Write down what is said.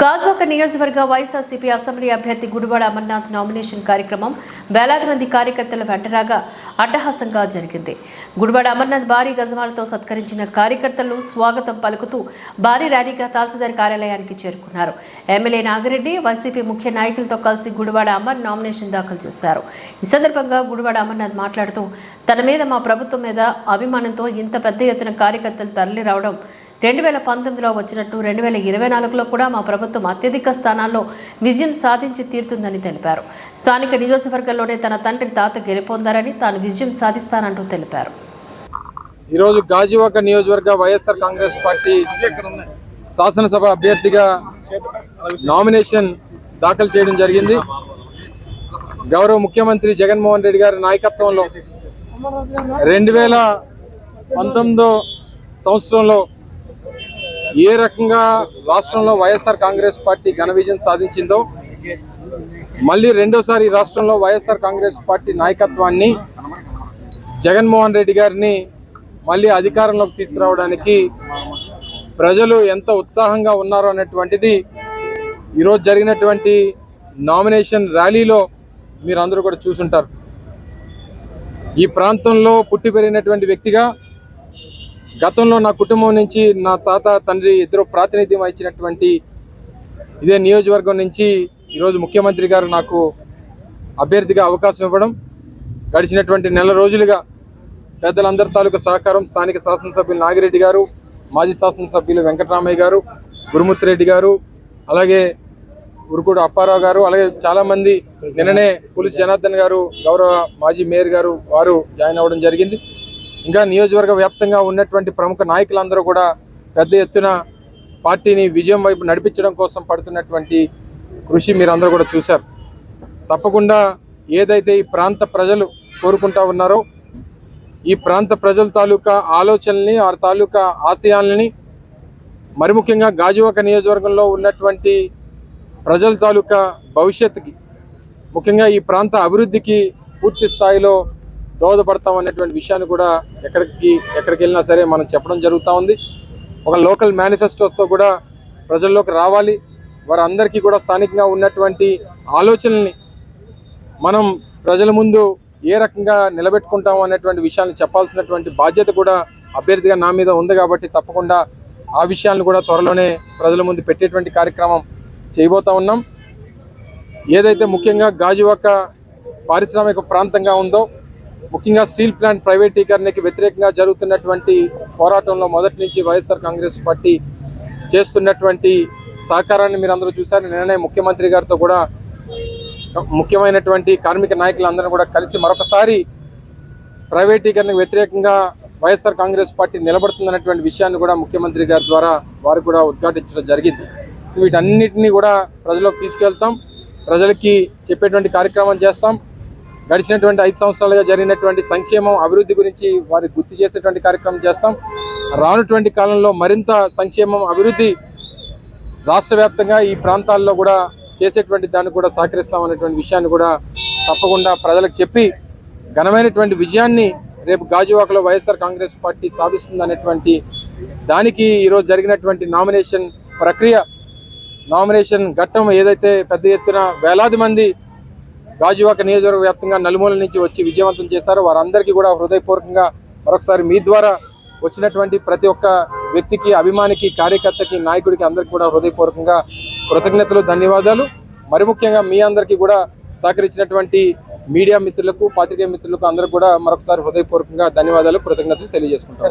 గాజువాక నియోజకవర్గ వైఎస్ఆర్సీపీ అసెంబ్లీ అభ్యర్థి గుడివాడ అమర్నాథ్ నామినేషన్ కార్యక్రమం వేలాది మంది కార్యకర్తల వెంటరాగా అట్టహాసంగా జరిగింది. గుడివాడ అమర్నాథ్ భారీ గజమాలతో సత్కరించిన కార్యకర్తలు స్వాగతం పలుకుతూ భారీ ర్యాలీగా తహసీల్దార్ కార్యాలయానికి చేరుకున్నారు. ఎమ్మెల్యే నాగిరెడ్డి వైసీపీ ముఖ్య నాయకులతో కలిసి గుడివాడ అమర్ నామినేషన్ దాఖలు చేశారు. ఈ సందర్భంగా గుడివాడ అమర్నాథ్ మాట్లాడుతూ తన మీద మా ప్రభుత్వం మీద అభిమానంతో ఇంత పెద్ద ఎత్తున కార్యకర్తలు తరలి రావడం రెండు వేల పంతొమ్మిదిలో వచ్చినట్టు రెండు వేల ఇరవై నాలుగులో కూడా మా ప్రభుత్వం అత్యధిక స్థానాల్లో విజయం సాధించి తీరుతుందని తెలిపారు. స్థానిక నియోజకవర్గంలోనే తన తండ్రి తాత గెలుపొందారని తాను విజయం సాధిస్తానంటూ తెలిపారు. ఈరోజు గాజువాక నియోజకవర్గ వైఎస్ఆర్ కాంగ్రెస్ పార్టీ శాసనసభ అభ్యర్థిగా నామినేషన్ దాఖలు చేయడం జరిగింది. గౌరవ ముఖ్యమంత్రి జగన్మోహన్ రెడ్డి గారి నాయకత్వంలో రెండు వేల పంతొమ్మిదో సంవత్సరంలో ఏ రకంగా రాష్ట్రంలో వైఎస్ఆర్ కాంగ్రెస్ పార్టీ ఘన విజయం సాధించిందో మళ్ళీ రెండోసారి రాష్ట్రంలో వైఎస్ఆర్ కాంగ్రెస్ పార్టీ నాయకత్వాన్ని జగన్మోహన్ రెడ్డి గారిని మళ్ళీ అధికారంలోకి తీసుకురావడానికి ప్రజలు ఎంత ఉత్సాహంగా ఉన్నారో అనేటువంటిది ఈరోజు జరిగినటువంటి నామినేషన్ ర్యాలీలో మీరు అందరూ కూడా చూసుంటారు. ఈ ప్రాంతంలో పుట్టి పెరిగినటువంటి వ్యక్తిగా గతంలో నా కుటుంబం నుంచి నా తాత తండ్రి ఇద్దరు ప్రాతినిధ్యం ఇచ్చినటువంటి ఇదే నియోజకవర్గం నుంచి ఈరోజు ముఖ్యమంత్రి గారు నాకు అభ్యర్థిగా అవకాశం ఇవ్వడం గడిచినటువంటి నెల రోజులుగా పెద్దలందరి తాలూకా సహకారం స్థానిక శాసనసభ్యులు నాగిరెడ్డి గారు మాజీ శాసనసభ్యులు వెంకటరామయ్య గారు గురుమూర్తిరెడ్డి గారు అలాగే ఉరుకుడు అప్పారావు గారు అలాగే చాలామంది నిన్ననే పులిస్ జనార్దన్ గారు గౌరవ మాజీ మేయర్ గారు వారు జాయిన్ అవ్వడం జరిగింది. ఇంకా నియోజకవర్గ వ్యాప్తంగా ఉన్నటువంటి ప్రముఖ నాయకులందరూ కూడా పెద్ద ఎత్తున పార్టీని విజయం వైపు నడిపించడం కోసం పడుతున్నటువంటి కృషి మీరందరూ కూడా చూశారు. తప్పకుండా ఏదైతే ఈ ప్రాంత ప్రజలు కోరుకుంటా ఉన్నారో ఈ ప్రాంత ప్రజల తాలూకా ఆలోచనల్ని ఆ తాలూకా ఆశయాలని మరి ముఖ్యంగా గాజువాక నియోజకవర్గంలో ఉన్నటువంటి ప్రజల తాలూకా భవిష్యత్తుకి ముఖ్యంగా ఈ ప్రాంత అభివృద్ధికి పూర్తి స్థాయిలో దోహదపడతాం అనేటువంటి విషయాన్ని కూడా ఎక్కడికి ఎక్కడికి వెళ్ళినా సరే మనం చెప్పడం జరుగుతూ ఉంది. ఒక లోకల్ మేనిఫెస్టోస్తో కూడా ప్రజల్లోకి రావాలి. వారందరికీ కూడా స్థానికంగా ఉన్నటువంటి ఆలోచనల్ని మనం ప్రజల ముందు ఏ రకంగా నిలబెట్టుకుంటాం అనేటువంటి విషయాన్ని చెప్పాల్సినటువంటి బాధ్యత కూడా అభ్యర్థిగా నా మీద ఉంది కాబట్టి తప్పకుండా ఆ విషయాలను కూడా త్వరలోనే ప్రజల ముందు పెట్టేటువంటి కార్యక్రమం చేయబోతా ఉన్నాం. ఏదైతే ముఖ్యంగా గాజువాక పారిశ్రామిక ప్రాంతంగా ఉందో ముఖ్యంగా స్టీల్ ప్లాంట్ ప్రైవేటీకరణకి వ్యతిరేకంగా జరుగుతున్నటువంటి పోరాటంలో మొదటి నుంచి వైఎస్ఆర్ కాంగ్రెస్ పార్టీ చేస్తున్నటువంటి సహకారాన్ని మీరు అందరూ చూశారు. నిన్ననే ముఖ్యమంత్రి గారితో కూడా ముఖ్యమైనటువంటి కార్మిక నాయకులందరూ కూడా కలిసి మరొకసారి ప్రైవేటీకరణకు వ్యతిరేకంగా వైఎస్ఆర్ కాంగ్రెస్ పార్టీ నిలబడుతుందన్నటువంటి విషయాన్ని కూడా ముఖ్యమంత్రి గారి ద్వారా వారు కూడా ఉద్ఘాటించడం జరిగింది. వీటన్నిటిని కూడా ప్రజలకు తీసుకెళ్తాం. ప్రజలకి చెప్పేటువంటి కార్యక్రమం చేస్తాం. గడిచినటువంటి ఐదు సంవత్సరాలుగా జరిగినటువంటి సంక్షేమం అభివృద్ధి గురించి వారికి గుర్తు చేసేటువంటి కార్యక్రమం చేస్తాం. రానుటువంటి కాలంలో మరింత సంక్షేమం అభివృద్ధి రాష్ట్ర ఈ ప్రాంతాల్లో కూడా చేసేటువంటి దాన్ని కూడా సహకరిస్తాం అనేటువంటి విషయాన్ని కూడా తప్పకుండా ప్రజలకు చెప్పి ఘనమైనటువంటి విజయాన్ని రేపు గాజువాకలో వైఎస్ఆర్ కాంగ్రెస్ పార్టీ సాధిస్తుందనేటువంటి దానికి ఈరోజు జరిగినటువంటి నామినేషన్ ప్రక్రియ నామినేషన్ ఘట్టం ఏదైతే పెద్ద ఎత్తున వేలాది మంది గాజువాక నియోజకవర్గ వ్యాప్తంగా నలుమూల నుంచి వచ్చి విజయవంతం చేశారు. వారందరికీ కూడా హృదయపూర్వకంగా మరొకసారి మీ ద్వారా వచ్చినటువంటి ప్రతి ఒక్క వ్యక్తికి అభిమానికి కార్యకర్తకి నాయకుడికి అందరికీ కూడా హృదయపూర్వకంగా కృతజ్ఞతలు ధన్యవాదాలు. మరి ముఖ్యంగా మీ అందరికీ కూడా సహకరించినటువంటి మీడియా మిత్రులకు పాత్రికేయ మిత్రులకు అందరికీ కూడా మరొకసారి హృదయపూర్వకంగా ధన్యవాదాలు కృతజ్ఞతలు తెలియజేసుకుంటాం.